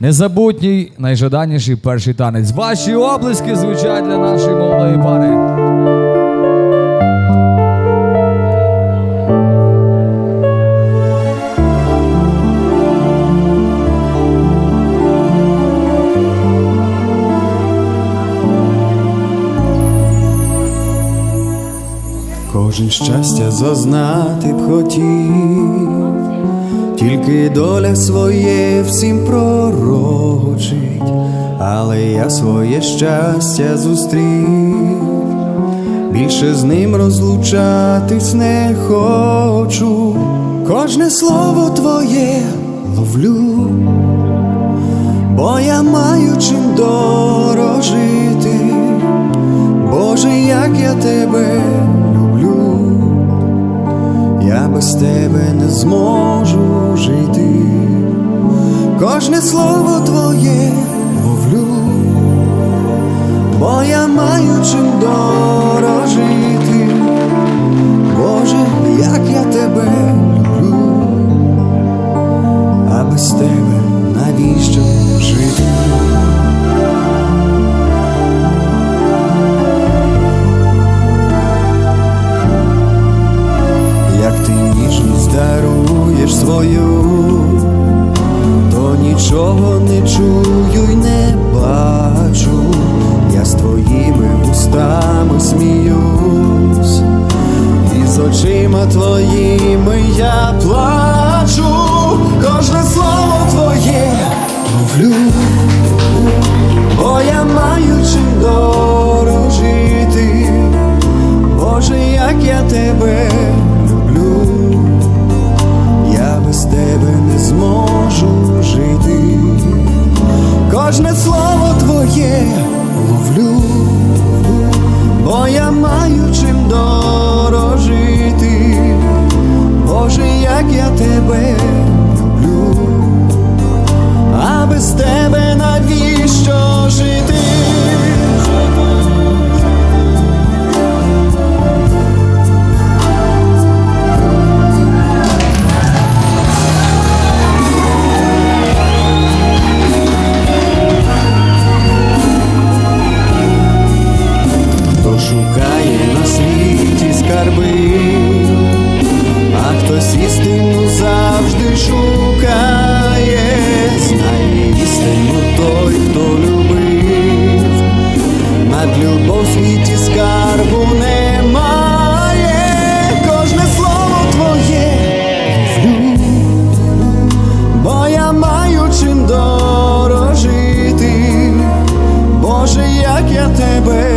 Незабутній, найжаданіший перший танець. Ваші облиски звучать для нашої молодої пари. Кожен щастя зазнати б хотів, тільки доля своє всім пророчить, але я своє щастя зустрів, більше з ним розлучатись не хочу, кожне слово твоє ловлю, бо я маю чим дорожити. Боже, як я тебе люблю, я без тебе не зможу жити, кожне слово твоє мовлю, бо я маю чим дорожити, нічого не чую й не бачу, я з твоїми вустами сміюсь, і з очима твоїми я плачу, кожне слово твоє ловлю, бо я маю чим дорожити. Боже, як я тебе люблю, я без тебе не зможу шукає на світі скарби, а хтось істину завжди шукає, знає істину той, хто любив, над любов світі скарбу немає, кожне слово твоє бо я маю дорожити. Боже, як я тебе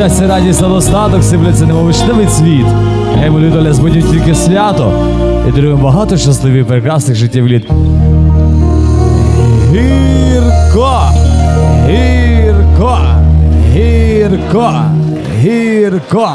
Щастя, радість та достаток сипляться немовичливий цвіт. Нехай молю доля збудів тільки свято і даруємо багато щасливих прекрасних життів літ. Гірко! Гірко! Гірко! Гірко!